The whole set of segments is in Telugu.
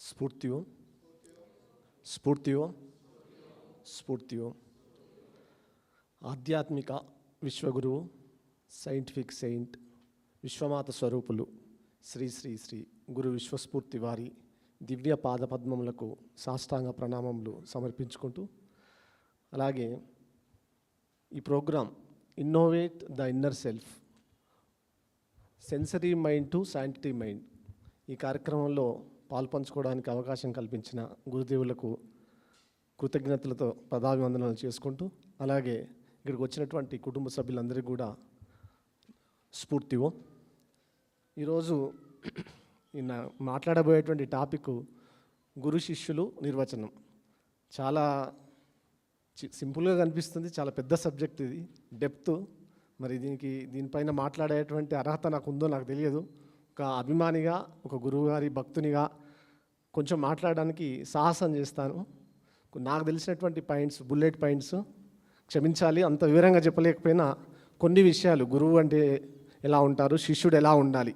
స్ఫూర్తియో? స్ఫూర్తియో? స్ఫూర్తియో? ఆధ్యాత్మిక విశ్వగురువు సైంటిఫిక్ సెయింట్ విశ్వమాత స్వరూపులు శ్రీ శ్రీ శ్రీ గురు విశ్వస్ఫూర్తి వారి దివ్య పాదపద్మములకు సాష్టాంగ ప్రణామములు సమర్పించుకుంటూ అలాగే ఈ program innovate the inner self sensory mind to sanctity mind ఈ కార్యక్రమంలో పాల్పంచుకోవడానికి అవకాశం కల్పించిన గురుదేవులకు కృతజ్ఞతలతో పదాభివందనాలు చేసుకుంటూ అలాగే ఇక్కడికి వచ్చినటువంటి కుటుంబ సభ్యులందరికీ కూడా స్ఫూర్తివో ఈరోజు నిన్న మాట్లాడబోయేటువంటి టాపిక్ గురు శిష్యులు నిర్వచనం. చాలా చి- సింపుల్గా కనిపిస్తుంది చాలా పెద్ద సబ్జెక్ట్ ఇది డెప్త్. మరి దీనికి దీనిపైన మాట్లాడేటువంటి అర్హత నాకు ఉందో నాకు తెలియదు. ఒక అభిమానిగా ఒక గురువుగారి భక్తునిగా కొంచెం మాట్లాడడానికి సాహసం చేస్తాను. నాకు తెలిసినటువంటి పాయింట్స్ బుల్లెట్ పాయింట్స్ క్షమించాలి. అంత వివరంగా చెప్పలేకపోయినా కొన్ని విషయాలు గురువు అంటే ఎలా ఉంటారు శిష్యుడు ఎలా ఉండాలి?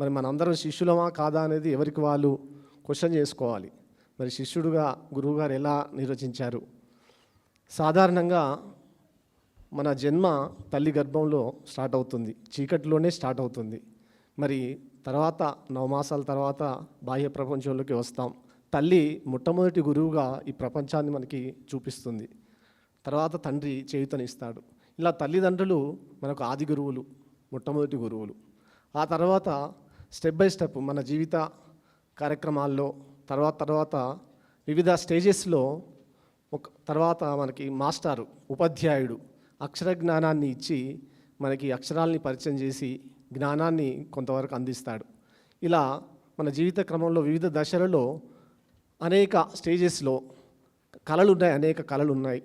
మరి మనందరం శిష్యులమా కాదా అనేది ఎవరికి వాళ్ళు క్వశ్చన్ చేసుకోవాలి. మరి శిష్యుడుగా గురువుగారు ఎలా నిర్వచించారు? సాధారణంగా మన జన్మ తల్లి గర్భంలో స్టార్ట్ అవుతుంది. చీకటిలోనే స్టార్ట్ అవుతుంది. మరి తర్వాత నవమాసాల తర్వాత బాహ్య ప్రపంచంలోకి వస్తాం. తల్లి మొట్టమొదటి గురువుగా ఈ ప్రపంచాన్ని మనకి చూపిస్తుంది. తర్వాత తండ్రి చేయుతనిస్తాడు. ఇలా తల్లిదండ్రులు మనకు ఆది గురువులు మొట్టమొదటి గురువులు. ఆ తర్వాత స్టెప్ బై స్టెప్ మన జీవిత కార్యక్రమాల్లో తర్వాత తర్వాత వివిధ స్టేజెస్లో ఒక తర్వాత మనకి మాస్టారు ఉపాధ్యాయుడు అక్షర జ్ఞానాన్ని ఇచ్చి మనకి అక్షరాల్ని పరిచయం చేసి జ్ఞానాన్ని కొంతవరకు అందిస్తాడు. ఇలా మన జీవిత క్రమంలో వివిధ దశలలో అనేక స్టేజెస్లో కళలు ఉన్నాయి అనేక కళలు ఉన్నాయి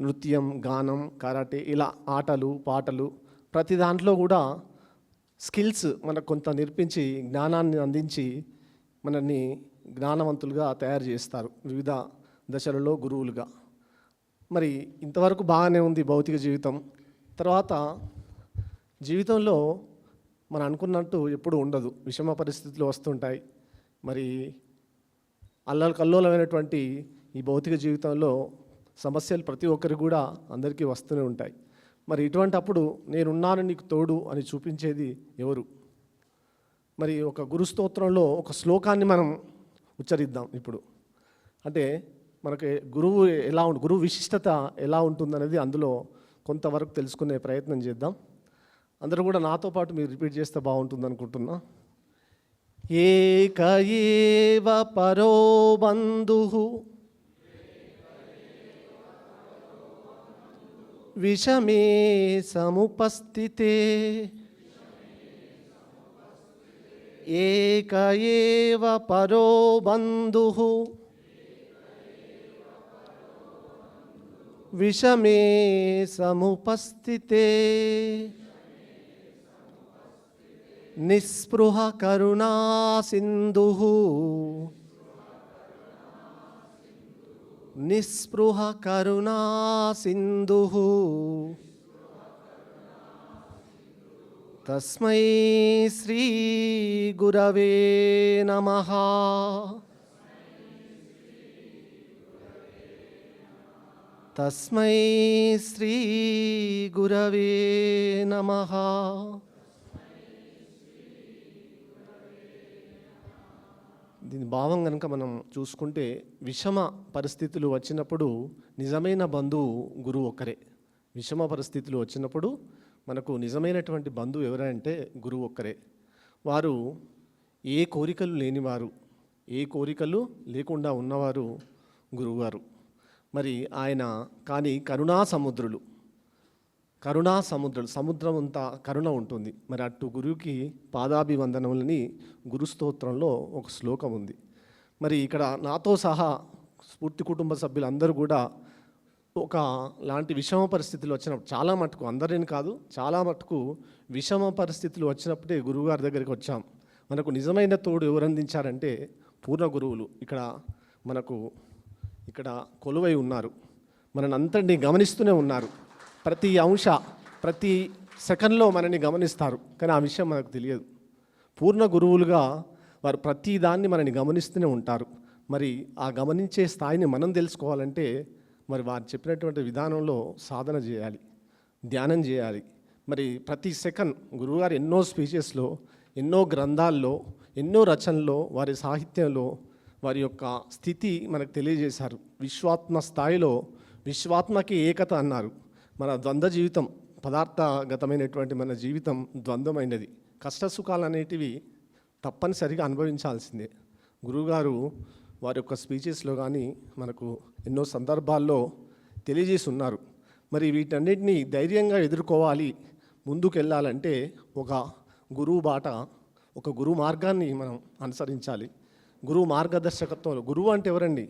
నృత్యం గానం కరాటే ఇలా ఆటలు పాటలు ప్రతి దాంట్లో కూడా స్కిల్స్ మనకు కొంత నేర్పించి జ్ఞానాన్ని అందించి మనల్ని జ్ఞానవంతులుగా తయారు చేస్తారు వివిధ దశలలో గురువులుగా. మరి ఇంతవరకు బాగానే ఉంది భౌతిక జీవితం. తర్వాత జీవితంలో మనం అనుకున్నట్టు ఎప్పుడు ఉండదు. విషమ పరిస్థితులు వస్తుంటాయి. మరి అల్లలు కల్లోలమైనటువంటి ఈ భౌతిక జీవితంలో సమస్యలు ప్రతి ఒక్కరికి కూడా అందరికీ వస్తూనే ఉంటాయి. మరి ఇటువంటి అప్పుడు నేనున్నాను నీకు తోడు అని చూపించేది ఎవరు? మరి ఒక గురుస్తోత్రంలో ఒక శ్లోకాన్ని మనం ఉచ్చరిద్దాం ఇప్పుడు. అంటే మనకి గురువు ఎలా ఉంటుంది గురువు విశిష్టత ఎలా ఉంటుందనేది అందులో కొంతవరకు తెలుసుకునే ప్రయత్నం చేద్దాం. అందరూ కూడా నాతో పాటు మీరు రిపీట్ చేస్తే బాగుంటుంది అనుకుంటున్నా ఏక ఏవ పరో బంధు విషమే సముపస్థితే. ఏక ఏవ పరో బంధు విషమే సముపస్థితే. निःस्पृह करुणा सिन्धुः। निःस्पृह करुणा सिन्धुः। तस्मै श्रीगुरवे नमः। तस्मै श्रीगुरवे नमः। దీని భావం కనుక మనం చూసుకుంటే విషమ పరిస్థితులు వచ్చినప్పుడు నిజమైన బంధువు గురువు ఒక్కరే. విషమ పరిస్థితులు వచ్చినప్పుడు మనకు నిజమైనటువంటి బంధువు ఎవరంటే గురువు ఒక్కరే. వారు ఏ కోరికలు లేనివారు ఏ కోరికలు లేకుండా ఉన్నవారు గురువుగారు మరి ఆయన కానీ కరుణా సముద్రులు కరుణా సముద్రం సముద్రం అంతా కరుణ ఉంటుంది. మరి అటు గురువుకి పాదాభివందనములని గురుస్తోత్రంలో ఒక శ్లోకం ఉంది. మరి ఇక్కడ నాతో సహా స్ఫూర్తి కుటుంబ సభ్యులందరూ కూడా ఒక లాంటి విషమ పరిస్థితులు వచ్చినప్పుడు చాలా మటుకు అందరిని కాదు చాలా మటుకు విషమ పరిస్థితులు వచ్చినప్పుడే గురువుగారి దగ్గరికి వచ్చాం. మనకు నిజమైన తోడు ఎవరు అందించారంటే పూర్ణ గురువులు. ఇక్కడ మనకు ఇక్కడ కొలువై ఉన్నారు. మనని అంతటిని గమనిస్తూనే ఉన్నారు. ప్రతి అంశ ప్రతి సెకండ్లో మనని గమనిస్తారు. కానీ ఆ విషయం మనకు తెలియదు. పూర్ణ గురువులుగా వారు ప్రతి దాన్ని మనని గమనిస్తూనే ఉంటారు. మరి ఆ గమనించే స్థాయిని మనం తెలుసుకోవాలంటే మరి వారు చెప్పినటువంటి విధానంలో సాధన చేయాలి ధ్యానం చేయాలి. మరి ప్రతి సెకండ్ గురువుగారు ఎన్నో స్పీచెస్లో ఎన్నో గ్రంథాల్లో ఎన్నో రచనల్లో వారి సాహిత్యంలో వారి యొక్క స్థితి మనకు తెలియజేశారు. విశ్వాత్మ స్థాయిలో విశ్వాత్మకి ఏకత అన్నారు. మన ద్వంద్వ జీవితం పదార్థగతమైనటువంటి మన జీవితం ద్వంద్వమైనది. కష్ట సుఖాలు అనేటివి తప్పనిసరిగా అనుభవించాల్సిందే. గురువుగారు వారి యొక్క స్పీచెస్లో కానీ మనకు ఎన్నో సందర్భాల్లో తెలియజేసి ఉన్నారు మరి వీటన్నిటిని ధైర్యంగా ఎదుర్కోవాలి ముందుకు వెళ్ళాలంటే ఒక గురువు బాట ఒక గురువు మార్గాన్ని మనం అనుసరించాలి. గురువు మార్గదర్శకత్వంలో గురువు అంటే ఎవరండి?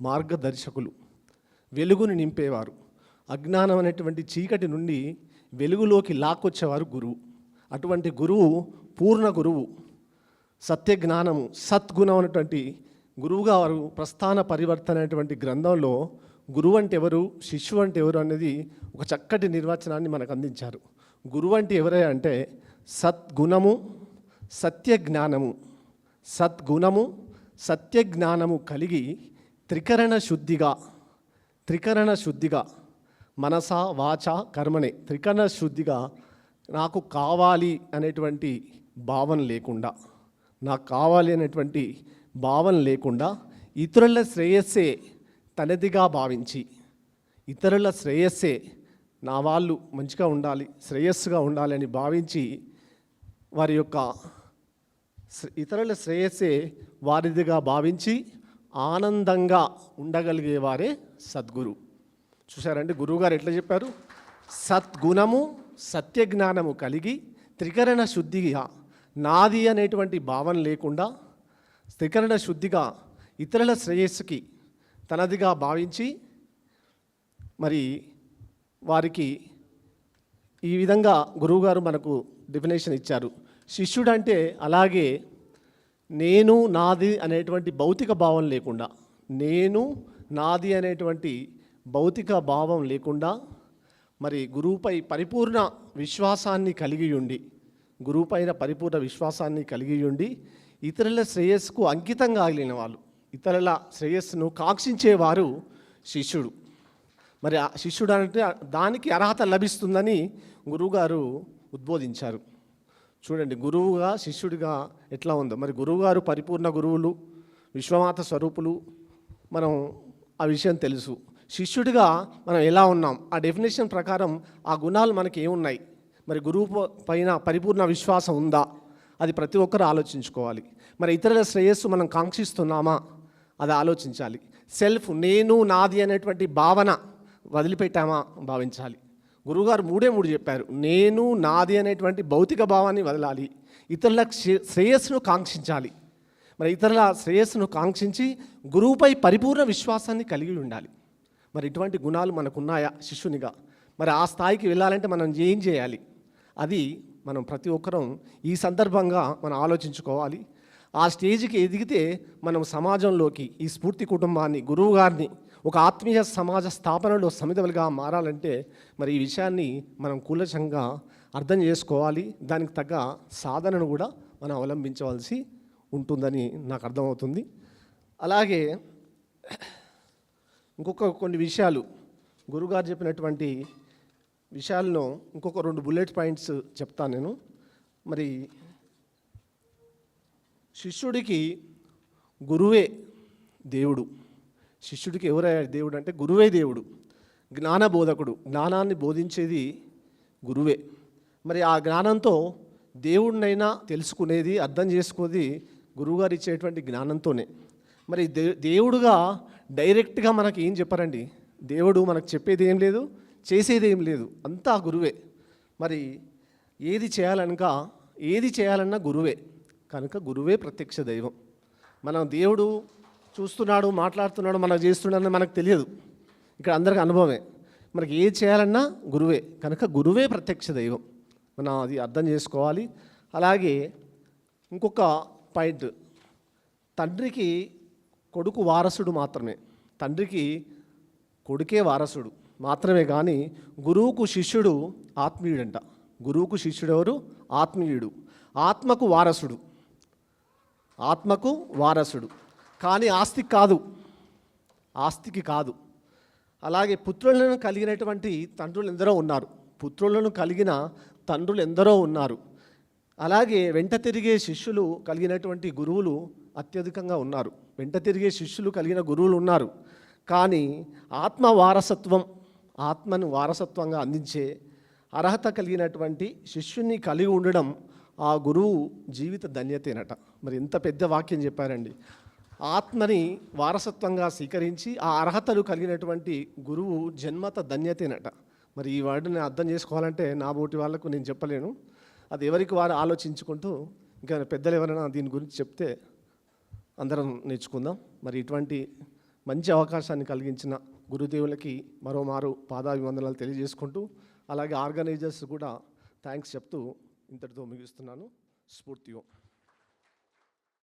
మార్గదర్శకులు. వెలుగుని నింపేవారు. అజ్ఞానం అనేటువంటి చీకటి నుండి వెలుగులోకి లాక్కొచ్చేవారు గురువు. అటువంటి గురువు పూర్ణ గురువు. సత్య జ్ఞానము సద్గుణం అనేటువంటి గురువుగా వారు ప్రస్థాన పరివర్తన అనేటువంటి గ్రంథంలో గురువు అంటే ఎవరు శిష్యు అంటే ఎవరు అనేది ఒక చక్కటి నిర్వచనాన్ని మనకు అందించారు. గురువు అంటే ఎవరే అంటే సద్గుణము సత్య జ్ఞానము సద్గుణము సత్య జ్ఞానము కలిగి త్రికరణ శుద్ధిగా త్రికరణ శుద్ధిగా మనస వాచ కర్మనే. త్రికరణ శుద్ధిగా నాకు కావాలి అనేటువంటి భావన లేకుండా నాకు కావాలి అనేటువంటి భావన లేకుండా ఇతరుల శ్రేయస్సే తనదిగా భావించి ఇతరుల శ్రేయస్సే నా వాళ్ళు మంచిగా ఉండాలి శ్రేయస్సుగా ఉండాలి అని భావించి వారి యొక్క ఇతరుల శ్రేయస్సే వారిదిగా భావించి ఆనందంగా ఉండగలిగేవారే సద్గురు. చూసారండి గురువుగారు ఎట్లా చెప్పారు? సద్గుణము సత్యజ్ఞానము కలిగి త్రికరణ శుద్ధిగా నాది అనేటువంటి భావన లేకుండా త్రికరణ శుద్ధిగా ఇతరుల శ్రేయస్సుకి తనదిగా భావించి మరి వారికి ఈ విధంగా గురువుగారు మనకు డెఫినేషన్ ఇచ్చారు. శిష్యుడు అంటే అలాగే నేను నాది అనేటువంటి భౌతిక భావం లేకుండా నేను నాది అనేటువంటి భౌతిక భావం లేకుండా మరి గురువుపై పరిపూర్ణ విశ్వాసాన్ని కలిగి ఉండి గురువుపైన పరిపూర్ణ విశ్వాసాన్ని కలిగి ఉండి ఇతరుల శ్రేయస్సుకు అంకితం కాగలిగిన వాళ్ళు ఇతరుల శ్రేయస్సును కాంక్షించేవారు శిష్యుడు. మరి ఆ శిష్యుడు అంటే దానికి అర్హత లభిస్తుందని గురువుగారు ఉద్బోధించారు. చూడండి గురువుగా శిష్యుడిగా ఎట్లా ఉందో. మరి గురువుగారు పరిపూర్ణ గురువులు విశ్వమాత స్వరూపులు మనం ఆ విషయం తెలుసు. శిష్యుడిగా మనం ఎలా ఉన్నాం? ఆ డెఫినేషన్ ప్రకారం ఆ గుణాలు మనకి ఏమున్నాయి? మరి గురువు పైన పరిపూర్ణ విశ్వాసం ఉందా? అది ప్రతి ఒక్కరు ఆలోచించుకోవాలి. మరి ఇతరుల శ్రేయస్సు మనం కాంక్షిస్తున్నామా? అది ఆలోచించాలి. సెల్ఫ్ నేను నాది అనేటువంటి భావన వదిలిపెట్టామా? భావించాలి. గురువుగారు మూడే మూడు చెప్పారు. నేను నాది అనేటువంటి భౌతిక భావాన్ని వదలాలి. ఇతరుల శ్రేయస్సును కాంక్షించాలి. మరి ఇతరుల శ్రేయస్సును కాంక్షించి గురువుపై పరిపూర్ణ విశ్వాసాన్ని కలిగి ఉండాలి. మరి ఇటువంటి గుణాలు మనకున్నాయా శిష్యునిగా? మరి ఆ స్థాయికి వెళ్ళాలంటే మనం ఏం చేయాలి? అది మనం ప్రతి ఒక్కరం ఈ సందర్భంగా మనం ఆలోచించుకోవాలి. ఆ స్టేజ్కి ఎదిగితే మనం సమాజంలోకి ఈ స్ఫూర్తి కుటుంబాన్ని గురువు గారిని ఒక ఆత్మీయ సమాజ స్థాపనలో సమిధలుగా మారాలంటే మరి ఈ విషయాన్ని మనం కూలచంగా అర్థం చేసుకోవాలి. దానికి తగ్గ సాధనను కూడా మనం అవలంబించవలసి ఉంటుందని నాకు అర్థమవుతుంది. అలాగే ఇంకొక కొన్ని విషయాలు. గురుగారు చెప్పినటువంటి విషయాలను ఇంకొక రెండు బుల్లెట్ పాయింట్స్ చెప్తాను నేను. మరి శిష్యుడికి గురువే దేవుడు. శిష్యుడికి ఎవరయ్యాడు దేవుడు అంటే గురువే దేవుడు. జ్ఞాన బోధకుడు. జ్ఞానాన్ని బోధించేది గురువే. మరి ఆ జ్ఞానంతో దేవుడినైనా తెలుసుకునేది అర్థం చేసుకునేది గురువుగారు ఇచ్చేటువంటి జ్ఞానంతోనే. మరి దే దేవుడుగా డైరెక్ట్గా మనకి ఏం చెప్పారండి? దేవుడు మనకు చెప్పేది ఏం లేదు చేసేది ఏం లేదు. అంతా గురువే. మరి ఏది చేయాలనక ఏది చేయాలన్నా గురువే. కనుక గురువే ప్రత్యక్ష దైవం. మనం దేవుడు చూస్తున్నాడు మాట్లాడుతున్నాడు మనం చేస్తున్నాడని మనకు తెలియదు. ఇక్కడ అందరికి అనుభవమే. మనకి ఏది చేయాలన్నా గురువే. కనుక గురువే ప్రత్యక్ష దైవం. మనం అది అర్థం చేసుకోవాలి. అలాగే ఇంకొక పాయింట్. తండ్రికి కొడుకు వారసుడు మాత్రమే. తండ్రికి కొడుకే వారసుడు మాత్రమే కానీ గురువుకు శిష్యుడు ఆత్మీయుడంట. గురువుకు శిష్యుడు ఎవరు ఆత్మీయుడు. ఆత్మకు వారసుడు. ఆత్మకు వారసుడు. కానీ ఆస్తికి కాదు. ఆస్తికి కాదు. అలాగే పుత్రులను కలిగినటువంటి తండ్రులు ఎందరో ఉన్నారు. పుత్రులను కలిగిన తండ్రులు ఎందరో ఉన్నారు. అలాగే వెంట తిరిగే శిష్యులు కలిగినటువంటి గురువులు అత్యధికంగా ఉన్నారు. వెంట తిరిగే శిష్యులు కలిగిన గురువులు ఉన్నారు. కానీ ఆత్మ వారసత్వం ఆత్మను వారసత్వంగా అందించే అర్హత కలిగినటువంటి శిష్యుని కలిగి ఉండడం ఆ గురువు జీవిత ధన్యతేనట. మరి ఎంత పెద్ద వాక్యం చెప్పారండి. ఆత్మని వారసత్వంగా స్వీకరించి ఆ అర్హతలు కలిగినటువంటి గురువు జన్మత ధన్యతేనట. మరి ఈ వర్డ్ని అర్థం చేసుకోవాలంటే నా బోటి వాళ్ళకు నేను చెప్పలేను. అది ఎవరికి వారు ఆలోచించుకుంటూ ఇంకా పెద్దలు ఎవరైనా దీని గురించి చెప్తే అందరం నేర్చుకుందాం. మరి ఇటువంటి మంచి అవకాశాన్ని కలిగించిన గురుదేవులకి మరోమారు పాదాభివందనాలు తెలియజేసుకుంటూ అలాగే ఆర్గనైజర్స్ కూడా థ్యాంక్స్ చెప్తూ ఇంతటితో ముగిస్తున్నాను. స్ఫూర్తిగా